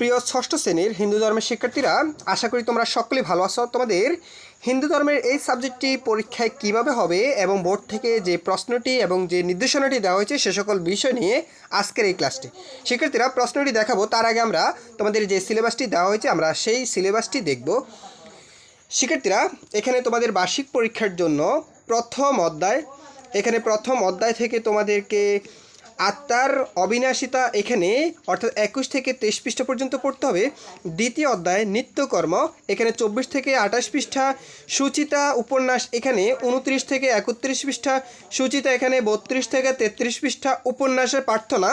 প্রিয় ষষ্ঠ শ্রেণির হিন্দু ধর্মের শিক্ষার্থীরা, আশা করি তোমরা সকলেই ভালো আছো। তোমাদের হিন্দু ধর্মের এই সাবজেক্টটি পরীক্ষায় কীভাবে হবে এবং বোর্ড থেকে যে প্রশ্নটি এবং যে নির্দেশনাটি দেওয়া হয়েছে সে সকল বিষয় নিয়ে আজকের এই ক্লাসটি। শিক্ষার্থীরা, প্রশ্নটি দেখাবো, তার আগে আমরা তোমাদের যে সিলেবাসটি দেওয়া হয়েছে আমরা সেই সিলেবাসটি দেখব। শিক্ষার্থীরা, এখানে তোমাদের বার্ষিক পরীক্ষার জন্য প্রথম অধ্যায়, এখানে প্রথম অধ্যায় থেকে তোমাদেরকে আত্মার অবিনাশিতা এখানে অর্থাৎ একুশ থেকে তেইশ পৃষ্ঠা পর্যন্ত পড়তে হবে। দ্বিতীয় অধ্যায়, নিত্যকর্ম, এখানে চব্বিশ থেকে আঠাশ পৃষ্ঠা। সুচিতা উপন্যাস এখানে উনত্রিশ থেকে একত্রিশ পৃষ্ঠা। সুচিতা এখানে বত্রিশ থেকে তেত্রিশ পৃষ্ঠা উপন্যাসের প্রার্থনা।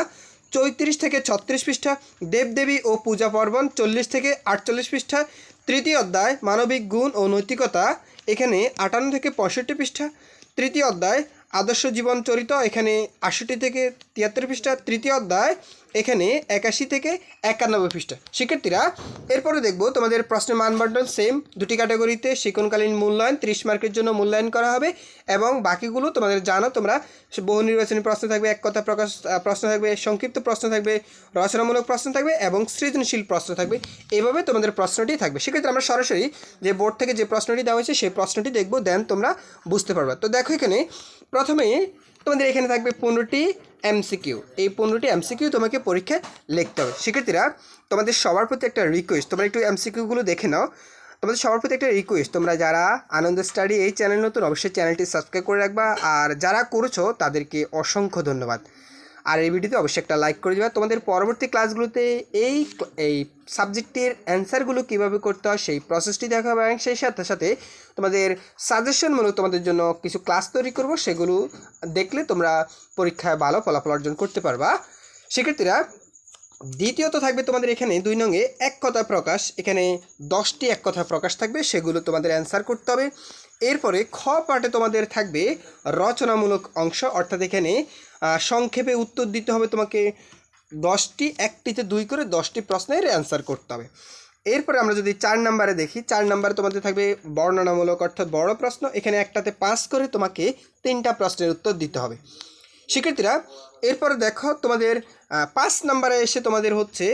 চৌত্রিশ থেকে ছত্রিশ পৃষ্ঠা। দেবদেবী ও পূজা পার্বণ চল্লিশ থেকে আটচল্লিশ পৃষ্ঠা। তৃতীয় অধ্যায়, মানবিক গুণ ও নৈতিকতা, এখানে আটান্ন থেকে পঁয়ষট্টি পৃষ্ঠা। তৃতীয় অধ্যায় আদর্শ জীবন চরিত এখানে আষট্টি থেকে তিয়াত্তর পৃষ্ঠা তৃতীয় অধ্যায় এখানে একাশি থেকে একানব্বই পৃষ্ঠা। শিক্ষার্থীরা, এরপরে দেখব তোমাদের প্রশ্নের মানবন্টন সেম দুটি ক্যাটাগরিতে শিক্ষণকালীন মূল্যায়ন, ত্রিশ মার্কের জন্য মূল্যায়ন করা হবে এবং বাকিগুলো তোমাদের জানো, তোমরা বহু নির্বাচনী প্রশ্ন থাকবে, এক কথা প্রকাশ প্রশ্ন থাকবে, সংক্ষিপ্ত প্রশ্ন থাকবে, রচনামূলক প্রশ্ন থাকবে এবং সৃজনশীল প্রশ্ন থাকবে। এইভাবে তোমাদের প্রশ্নটি থাকবে। সেক্ষেত্রে আমরা সরাসরি যে বোর্ড থেকে যে প্রশ্নটি দেওয়া হয়েছে, সেই প্রশ্নটি দেখব দেন তোমরা বুঝতে পারবে। তো দেখো এখানে, প্রথমে তোমাদের এখানে থাকবে পনেরোটি এমসিকিউ এই পনেরোটি এমসিকিউ তোমাকে পরীক্ষায় লিখতে হবে। শিক্ষার্থীরা, তোমাদের সবার প্রতি একটা রিকোয়েস্ট তোমরা একটু এমসিকিউগুলো দেখে নাও। তোমাদের সবার প্রতি একটা রিকোয়েস্ট তোমরা যারা আনন্দ স্টাডি এই চ্যানেল নতুন, অবশ্যই চ্যানেলটি সাবস্ক্রাইব করে রাখবা। আর যারা করেছ, তাদেরকে অসংখ্য ধন্যবাদ। আর এই ভিডিওতে অবশ্যই একটা লাইক করে দেবা। তোমাদের পরবর্তী ক্লাসগুলোতে এই এই সাবজেক্টের অ্যান্সারগুলো কীভাবে করতে হয়, সেই প্রসেসটি দেখা হবে এবং সেই সাথে সাথে তোমাদের সাজেশনমূলক তোমাদের জন্য কিছু ক্লাস তৈরি করব। সেগুলো দেখলে তোমরা পরীক্ষায় ভালো ফলাফল অর্জন করতে পারবা। শিক্ষার্থীরা, দ্বিতীয়ত থাকবে তোমাদের এখানে দুই নঙ্গে এক কথা প্রকাশ। এখানে দশটি এক কথা প্রকাশ থাকবে, সেগুলো তোমাদের অ্যান্সার করতে হবে। এরপরে খ পার্টে তোমাদের থাকবে রচনামূলক অংশ, অর্থাৎ এখানে সংক্ষেপে উত্তর দিতে হবে তোমাকে দশটি, একটিতে দুই করে দশটি প্রশ্নের অ্যান্সার করতে হবে। এরপরে আমরা যদি চার নাম্বারে দেখি, চার নাম্বারে তোমাদের থাকবে বর্ণনামূলক, অর্থাৎ বড় প্রশ্ন, এখানে একটাতে পাস করে তোমাকে তিনটা প্রশ্নের উত্তর দিতে হবে। শিক্ষার্থীরা, এরপরে দেখো তোমাদের পাঁচ নাম্বারে এসে তোমাদের হচ্ছে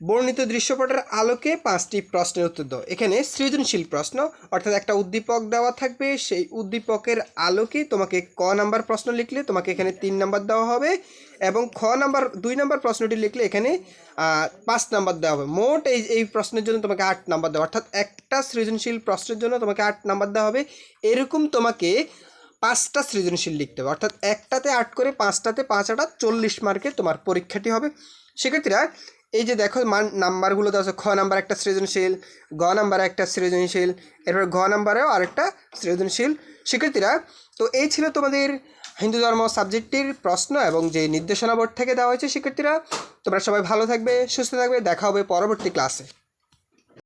বর্ণিত দৃশ্যপটের আলোকে পাঁচটি প্রশ্নের উত্তর দাও। এখানে সৃজনশীল প্রশ্ন, অর্থাৎ একটা উদ্দীপক দেওয়া থাকবে। সেই উদ্দীপকের আলোকে তোমাকে ক নাম্বার প্রশ্ন লিখলে তোমাকে এখানে তিন নাম্বার দেওয়া হবে এবং খ নাম্বার, দুই নাম্বার প্রশ্নটি লিখলে এখানে পাঁচ নাম্বার দেওয়া হবে। মোট এই এই প্রশ্নের জন্য তোমাকে আট নাম্বার দেওয়া অর্থাৎ একটা সৃজনশীল প্রশ্নের জন্য তোমাকে আট নাম্বার দেওয়া হবে। এরকম তোমাকে পাঁচটা সৃজনশীল লিখতে হবে। অর্থাৎ একটাতে আট করে পাঁচটাতে পাঁচ আটা চল্লিশ মার্কের তোমার পরীক্ষাটি হবে। সেক্ষেত্রে এই যে দেখো মান নাম্বারগুলো দেওয়া আছে, খ নাম্বার একটা সৃজনশীল, গ নাম্বার একটা সৃজনশীল, এরপর ঘ নাম্বারেও আরেকটা সৃজনশীল। শিক্ষার্থীরা, তো এই ছিল তোমাদের হিন্দু ধর্ম সাবজেক্টটির প্রশ্ন এবং যে নির্দেশনা বোর্ড থেকে দেওয়া হয়েছে শিক্ষার্থীরা। তোমরা সবাই ভালো থাকবে, সুস্থ থাকবে, দেখা হবে পরবর্তী ক্লাসে।